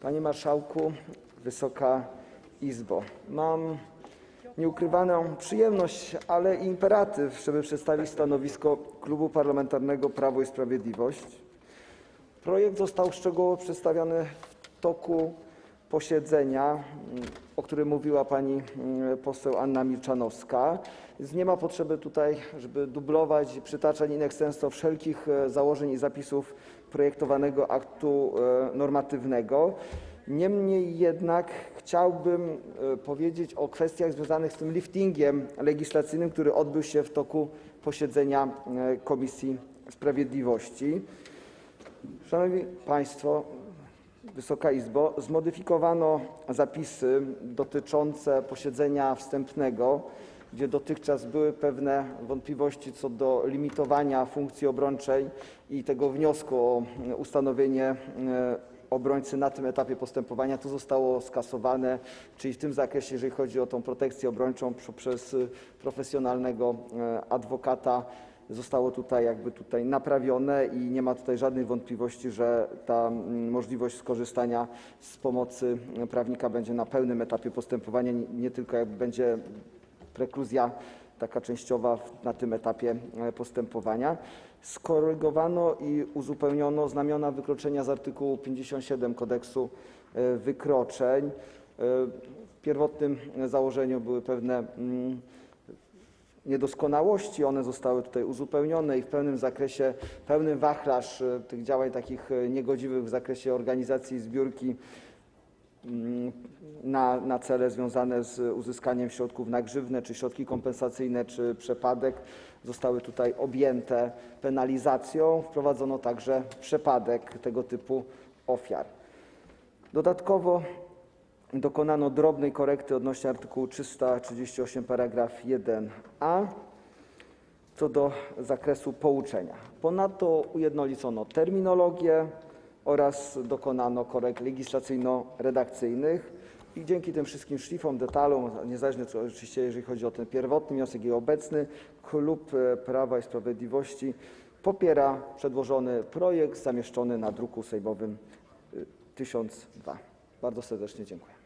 Panie Marszałku, Wysoka Izbo, mam nieukrywaną przyjemność, ale i imperatyw, żeby przedstawić stanowisko Klubu Parlamentarnego Prawo i Sprawiedliwość. Projekt został szczegółowo przedstawiony w toku posiedzenia, o którym mówiła pani mm, poseł Anna Milczanowska, więc nie ma potrzeby tutaj, żeby dublować i przytaczać in extenso wszelkich e, założeń i zapisów projektowanego aktu e, normatywnego. Niemniej jednak chciałbym e, powiedzieć o kwestiach związanych z tym liftingiem legislacyjnym, który odbył się w toku posiedzenia Komisji Sprawiedliwości. Szanowni Państwo, Wysoka Izbo, zmodyfikowano zapisy dotyczące posiedzenia wstępnego, gdzie dotychczas były pewne wątpliwości co do limitowania funkcji obrończej i tego wniosku o ustanowienie e, obrońcy na tym etapie postępowania. To zostało skasowane, czyli w tym zakresie, jeżeli chodzi o tą protekcję obrończą przez profesjonalnego e, adwokata, zostało tutaj jakby tutaj naprawione i nie ma tutaj żadnych wątpliwości, że ta mm, możliwość skorzystania z pomocy prawnika będzie na pełnym etapie postępowania, nie, tylko jakby będzie prekluzja taka częściowa na tym etapie e, postępowania. Skorygowano i uzupełniono znamiona wykroczenia z artykułu 57 kodeksu e, wykroczeń. E, W pierwotnym założeniu były pewne mm, niedoskonałości, one zostały tutaj uzupełnione i w pełnym zakresie, pełny wachlarz e, tych działań takich e, niegodziwych w zakresie organizacji zbiórki mm, na, na cele związane z uzyskaniem środków na grzywnę, czy środki kompensacyjne, czy przepadek zostały tutaj objęte penalizacją. Wprowadzono także przepadek tego typu ofiar. Dodatkowo dokonano drobnej korekty odnośnie artykułu 338 paragraf 1a co do zakresu pouczenia. Ponadto ujednolicono terminologię oraz dokonano korekt legislacyjno-redakcyjnych i dzięki tym wszystkim szlifom, detalom, niezależnie co oczywiście jeżeli chodzi o ten pierwotny wniosek i obecny, Klub e, Prawa i Sprawiedliwości popiera przedłożony projekt zamieszczony na druku sejmowym y, 1002. Bardzo serdecznie dziękuję.